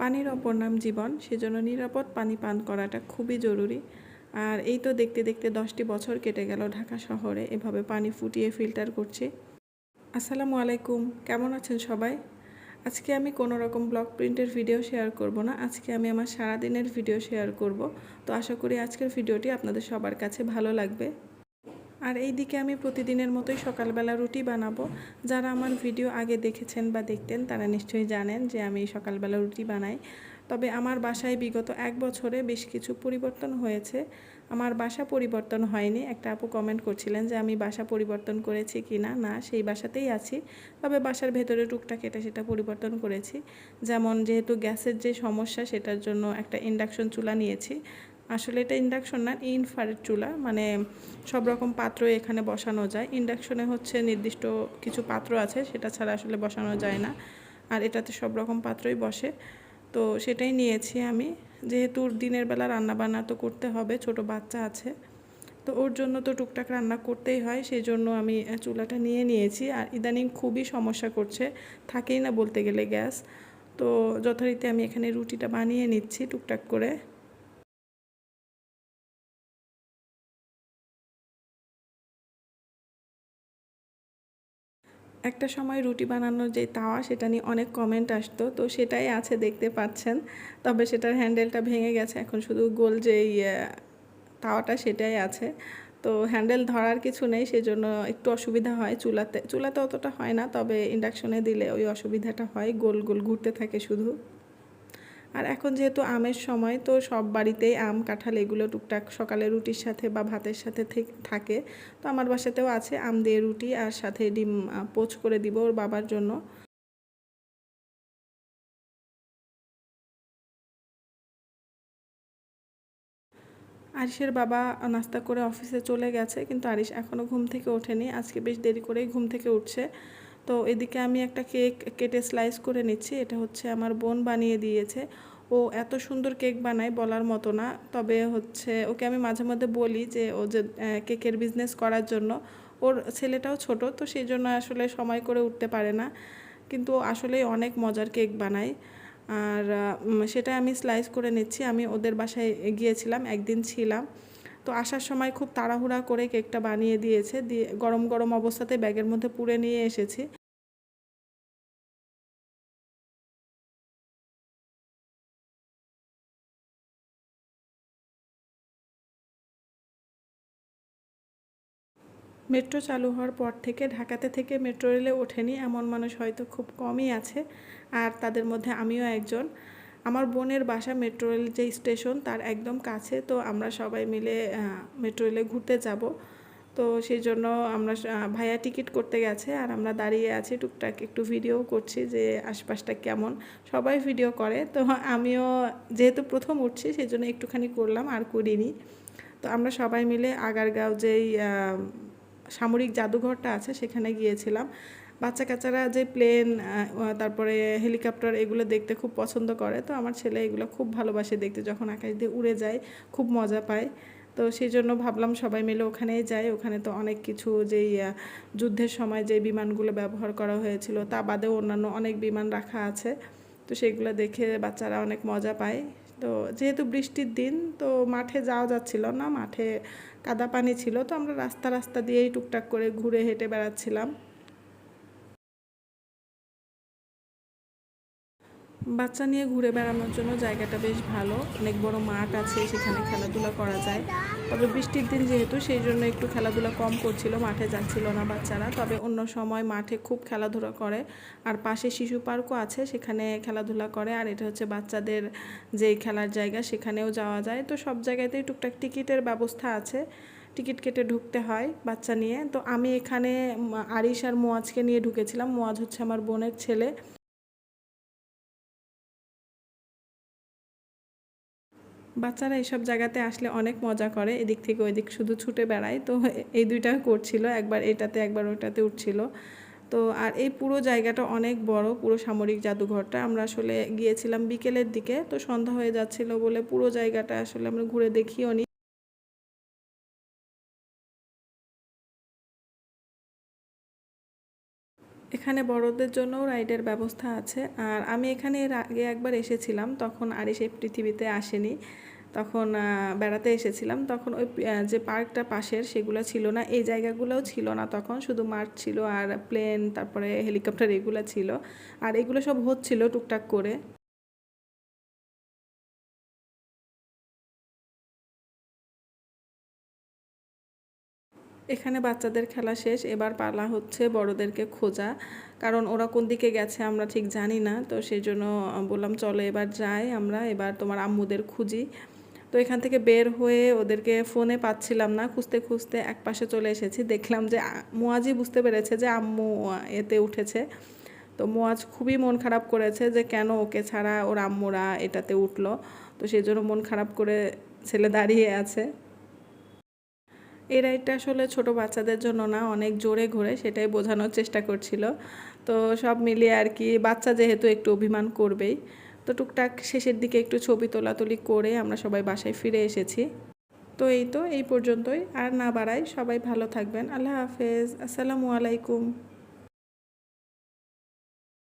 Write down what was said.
পানির অপর নাম জীবন, সেজন্য নিরাপদ পানি পান করাটা খুবই জরুরি। আর এই তো দেখতে দেখতে দশটি বছর কেটে গেল ঢাকা শহরে, এভাবে পানি ফুটিয়ে ফিল্টার করছি। আসসালামু আলাইকুম, কেমন আছেন সবাই? আজকে আমি কোনো রকম ব্লগ প্রিন্টের ভিডিও শেয়ার করব না, আজকে আমি আমার সারাদিনের ভিডিও শেয়ার করব। তো আশা করি আজকের ভিডিওটি আপনাদের সবার কাছে ভালো লাগবে। আর এই দিকে আমি প্রতিদিনের মতোই সকালবেলা রুটি বানাবো। যারা আমার ভিডিও আগে দেখেছেন বা দেখতেন, তারা নিশ্চয়ই জানেন যে আমি সকালবেলা রুটি বানাই। তবে আমার বাসায় বিগত এক বছরে বেশ কিছু পরিবর্তন হয়েছে। আমার বাসা পরিবর্তন হয়নি। একটা আপু কমেন্ট করছিলেন যে, আমি বাসা পরিবর্তন করেছি কি না? না, সেই বাসাতেই আছি। তবে বাসার ভেতরে টুকটাক এটা সেটা পরিবর্তন করেছি। যেমন যেহেতু গ্যাসের যে সমস্যা, সেটার জন্য একটা ইন্ডাকশন চুলা নিয়েছি। আসলে এটা ইন্ডাকশন না ইনফারেট চুলা মানে সব রকম পাত্রই এখানে বসানো যায়। ইন্ডাকশনে হচ্ছে নির্দিষ্ট কিছু পাত্র আছে, সেটা ছাড়া আসলে বসানো যায় না। আর এটাতে সব রকম পাত্রই বসে। তো সেটাই নিয়েছি আমি। যেহেতু দিনের বেলা রান্না বান্না তো করতে হবে, ছোট বাচ্চা আছে। তো ওর জন্য তো টুকটাক রান্না করতেই হয় সেই জন্য আমি চুলাটা নিয়ে নিয়েছি। আর ইদানিং খুবই সমস্যা করছে, থাকেই না বলতে গেলে গ্যাস। তো যথারীতি আমি এখানে রুটিটা বানিয়ে নিচ্ছি টুকটাক করে। একটা সময় রুটি বানানোর যে তাওয়া, সেটা নিয়ে অনেক কমেন্ট আসতো। তো সেটাই আছে, দেখতে পাচ্ছেন। তবে সেটার হ্যান্ডেলটা ভেঙে গেছে। এখন শুধু গোল যেই তাওয়াটা, সেটাই আছে। তো হ্যান্ডেল ধরার কিছু নেই, সেজন্য একটু অসুবিধা হয় চুলাতে। চুলাতে অতটা হয় না, তবে ইন্ডাকশনে দিলে ওই অসুবিধাটা হয়। গোল গোল ঘুরতে থাকে শুধু। আর এখন যেহেতু আমের সময়, তো সব বাড়িতেই আম, কাঁঠাল এগুলো টুকটাক সকালে রুটির সাথে বা ভাতের সাথে থাকে তো আমার বাসাতেও আছে আম দিয়ে রুটি আর সাথে ডিম পোচ করে দিব ওর বাবার জন্য। আরিশের বাবা নাস্তা করে অফিসে চলে গেছে, কিন্তু আরিশ এখনও ঘুম থেকে ওঠেনি। আজকে বেশ দেরি করেই ঘুম থেকে উঠছে। তো এদিকে আমি একটা কেক, কেটে স্লাইস করে নিচ্ছি। এটা হচ্ছে আমার বোন বানিয়ে দিয়েছে। ও এত সুন্দর কেক বানায় বলার মতো না। তবে হচ্ছে ওকে আমি মাঝে মধ্যে বলি যে, ও যে কেকের বিজনেস করার জন্য। ওর ছেলেটাও ছোট, তো সেই জন্য আসলে সময় করে উঠতে পারে না। কিন্তু আসলেই অনেক মজার কেক বানায়। আর সেটা আমি স্লাইস করে নিচ্ছি। আমি ওদের বাসায় গিয়েছিলাম, একদিন ছিলাম। তো আসার সময় খুব তাড়াহুড়া করে কেকটা বানিয়ে দিয়েছে, দিয়ে গরম গরম অবস্থাতে ব্যাগের মধ্যে পুড়ে নিয়ে এসেছি। মেট্রো চালু হওয়ার পর থেকে ঢাকাতে থেকে মেট্রো রেলে ওঠেনি, এমন মানুষ হয়তো খুব কমই আছে, আর তাদের মধ্যে আমিও একজন। আমার বোনের বাসা মেট্রো রেল যে স্টেশন তার একদম কাছে, তো আমরা সবাই মিলে মেট্রো রেলে ঘুরতে যাব। তো সেই জন্য আমরা ভাইয়া টিকিট করতে গেছে, আর আমরা দাঁড়িয়ে আছি টুকটাক। একটু ভিডিও করছি যে আশপাশটা কেমন। সবাই ভিডিও করে। তো আমিও যেহেতু প্রথম উঠছি, সেই জন্য একটুখানি করলাম, আর করিনি। তো আমরা সবাই মিলে আগারগাঁও যেই সামরিক জাদুঘরটা আছে, সেখানে গিয়েছিলাম। বাচ্চা কাচ্চারা যে প্লেন তারপরে হেলিকপ্টার এগুলো দেখতে খুব পছন্দ করে, তো আমার ছেলে এগুলো খুব ভালোবাসে দেখতে। যখন আকাশ দিয়ে উড়ে যায়, খুব মজা পায়। তো সেই জন্য ভাবলাম সবাই মিলে ওখানেই যাই। ওখানে তো অনেক কিছু যেই যুদ্ধের সময় যে বিমানগুলো ব্যবহার করা হয়েছিল, তা বাদেও অন্যান্য অনেক বিমান রাখা আছে। তো সেগুলো দেখে বাচ্চারা অনেক মজা পায়। তো যেহেতু বৃষ্টির দিন, তো মাঠে যাওয়া যাচ্ছিল না, মাঠে কাদা পানি ছিল, তো আমরা রাস্তা রাস্তা দিয়েই টুকটাক করে ঘুরে হেঁটে বেড়াচ্ছিলাম। বাচ্চা নিয়ে ঘুরে বেড়ানোর জন্য জায়গাটা বেশ ভালো। অনেক বড় মাঠ আছে, সেখানে খেলাধুলা করা যায়। তবে বৃষ্টির দিন যেহেতু, সেই জন্য একটু খেলাধুলা কম করছিল, মাঠে যাচ্ছিল না বাচ্চারা। তবে অন্য সময় মাঠে খুব খেলাধুলা করে। আর পাশে শিশু পার্কও আছে, সেখানে খেলাধুলা করে। আর এটা হচ্ছে বাচ্চাদের যেই খেলার জায়গা, সেখানেও যাওয়া যায়। তো সব জায়গাতেই টুকটাক টিকিটের ব্যবস্থা আছে। টিকিট কেটে ঢুকতে হয় বাচ্চা নিয়ে। তো আমি এখানে আরিশ আর মোয়াজকে নিয়ে ঢুকেছিলাম। মোয়াজ হচ্ছে আমার বোনের ছেলে। বাচ্চারা এইসব জায়গাতে আসলে অনেক মজা করে, এদিক থেকে ওই দিক শুধু ছুটে বেড়ায়। তো এই দুইটা করছিল, একবার এটাতে, একবার ওইটাতে উঠছিল। তো আর এই পুরো জায়গাটা অনেক বড়, পুরো সামরিক জাদুঘরটা। আমরা আসলে গিয়েছিলাম বিকেলের দিকে, তো সন্ধ্যা হয়ে যাচ্ছিল বলে পুরো জায়গাটা আসলে আমরা ঘুরে দেখিও নি। এখানে বড়দের জন্যও রাইডের ব্যবস্থা আছে। আর আমি এখানে এর আগে একবার এসেছিলাম, তখন আর সেই পৃথিবীতে আসেনি। তখন বেড়াতে এসেছিলাম, তখন ওই যে পার্কটা পাশের সেগুলো ছিল না, এই জায়গাগুলোও ছিল না তখন, শুধু মাঠ ছিল আর প্লেন, তারপরে হেলিকপ্টার এগুলো ছিল, আর এগুলো সব হচ্ছিল টুকটাক করে। এখানে বাচ্চাদের খেলা শেষ, এবার পালা হচ্ছে বড়দেরকে খোঁজা, কারণ ওরা কোন দিকে গেছে আমরা ঠিক জানি না, তো সেই জন্য বললাম চলো এবার যাই আমরা, এবার তোমার আম্মুদের খুঁজি। তো এখান থেকে বের হয়ে ওদেরকে ফোনে পাচ্ছিলাম না। খুঁজতে খুঁজতে এক পাশে চলে এসেছি। দেখলাম যে মুয়াজি বুঝতে পেরেছে যে আম্মু এতে উঠেছে। তো মোয়াজ খুবই মন খারাপ করেছে যে, কেন ওকে ছাড়া ওর আম্মুরা এটাতে উঠল? তো সেই জন্য মন খারাপ করে ছেলে দাঁড়িয়ে আছে। এই রাইডটা আসলে ছোট বাচ্চাদের জন্য না, অনেক জোরে ঘোরে, সেটাই বোঝানোর চেষ্টা করছিল। তো সব মিলিয়ে আর কি, বাচ্চা যেহেতু একটু অভিমান করবেই। তো টুকটাক শেষের দিকে একটু ছবি তোলাতুলি করে আমরা সবাই বাসায় ফিরে এসেছি। তো এই তো, এই পর্যন্তই। আর না বাড়াই সবাই ভালো থাকবেন। আল্লাহ হাফেজ। আসসালামু আলাইকুম।